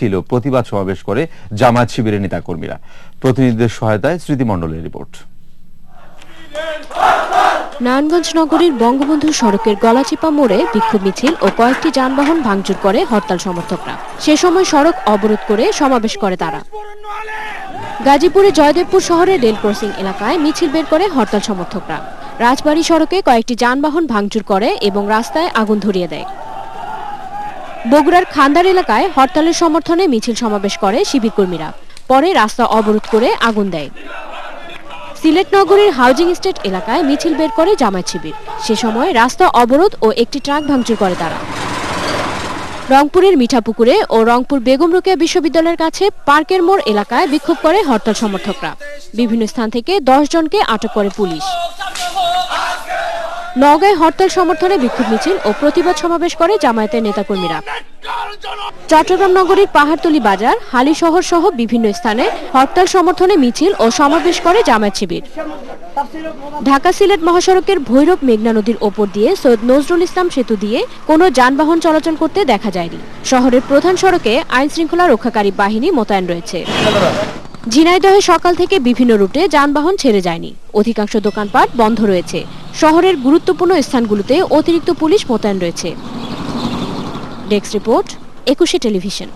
ছিল প্রতিবাদ সমাবেশ করে জামায়াত শিবিরের নেতাকর্মীরা। প্রতিনিধিদের সহায়তায় স্মৃতিমণ্ডলের রিপোর্ট। নারায়ণগঞ্জ নগরীর বঙ্গবন্ধু সড়কের গলাচিপা মোড়ে বিক্ষোভ মিছিল ও কয়েকটি যানবাহন ভাঙচুর করে হরতাল সমর্থকরা। সে সময় সড়ক অবরোধ করে সমাবেশ করে তারা। গাজীপুরে জয়দেবপুর শহরের রেল ক্রসিং এলাকায় মিছিল বের করে হরতাল সমর্থকরা। রাজবাড়ী সড়কে কয়েকটি যানবাহন ভাঙচুর করে এবং রাস্তায় আগুন ধরিয়ে দেয়। বগুড়ার খান্দার এলাকায় হরতালের সমর্থনে মিছিল সমাবেশ করে শিবির কর্মীরা। পরে রাস্তা অবরোধ করে আগুন দেয়। সিলেট নগরীর হাউজিং স্টেট এলাকায় মিছিল বের করে জামায়াত শিবির। সে সময় রাস্তা অবরোধ ও একটি ট্রাক ভাঙচুর করে তারা। রংপুরের মিঠাপুকুরে ও রংপুর বেগম রোকেয়া বিশ্ববিদ্যালয়ের কাছে পার্কের মোড় এলাকায় বিক্ষোভ করে হরতাল সমর্থকরা। বিভিন্ন স্থান থেকে দশ জনকে আটক করে পুলিশ। নওগাঁয় হরতাল সমর্থনে বিক্ষোভ মিছিল ও প্রতিবাদ সমাবেশ করে জামায়াতের নেতাকর্মীরা। চট্টগ্রাম নগরীর পাহাড়তলি বাজার, হালি শহর সহ বিভিন্ন স্থানে হরতাল সমর্থনে মিছিল ও সমাবেশ করে জামায়াত শিবির। ঢাকা সিলেট মহাসড়কের ভৈরব মেঘনা নদীর ওপর দিয়ে সৈয়দ নজরুল ইসলাম সেতু দিয়ে কোনো যানবাহন চলাচল করতে দেখা যায়নি। শহরের প্রধান সড়কে আইন শৃঙ্খলা রক্ষাকারী বাহিনী মোতায়েন রয়েছে। ঝিনাইদহে সকাল থেকে বিভিন্ন রুটে যানবাহন ছেড়ে যায়নি। অধিকাংশ দোকানপাট বন্ধ রয়েছে। শহরের গুরুত্বপূর্ণ স্থানগুলোতে অতিরিক্ত পুলিশ মোতায়েন রয়েছে। Desk report, Ekushey television.